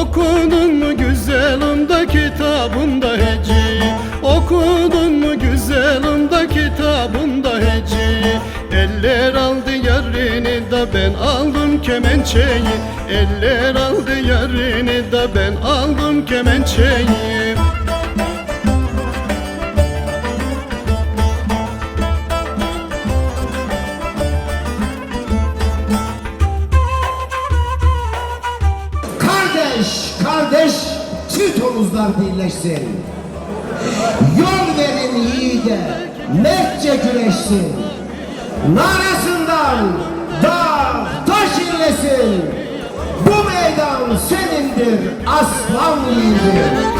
Okudun mu güzelimde kitabında heci? Okudun mu güzelimde kitabında heci? Eller aldı yarını da ben aldım kemençeyi. Eller aldı yarını da ben aldım kemençeyi Kardeş, çift omuzlar birleşsin. Yol verin yiğide, mertçe güreşsin. Narasından dağ taş inlesin. Bu meydan senindir aslan yiğidim.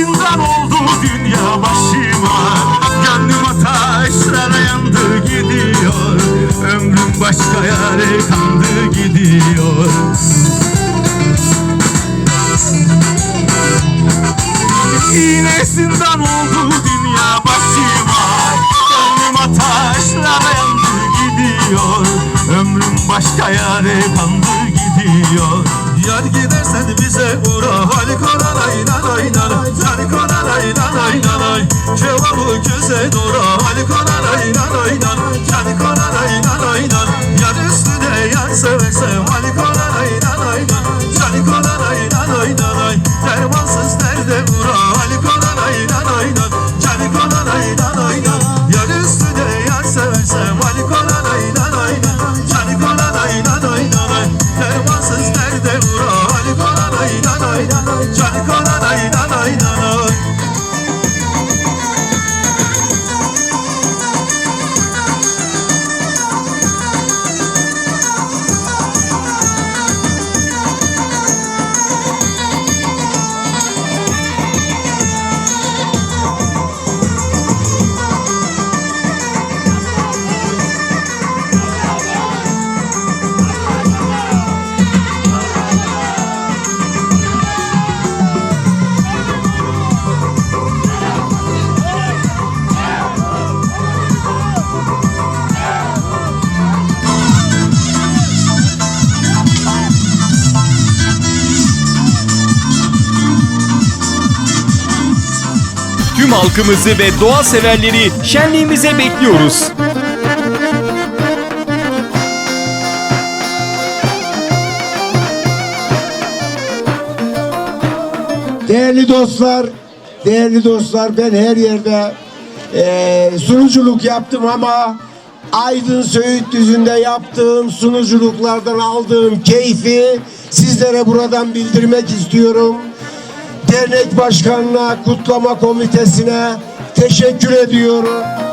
zindan oldu dünya başıma. Gönlüm ateşlere yandı gidiyor. Ömrüm başka yere kandı gidiyor. Yine zindan oldu dünya başıma. Gönlüm ateşlere yandı gidiyor. Ömrüm başka yere kandı gidiyor seve seve Malik Tüm halkımızı ve doğa severleri şenliğimize bekliyoruz. Değerli dostlar, değerli dostlar ben her yerde eee, sunuculuk yaptım ama Aydın Söğüt Düzü'nde yaptığım sunuculuklardan aldığım keyfi sizlere buradan bildirmek istiyorum. Dernek başkanına, kutlama komitesine teşekkür ediyorum.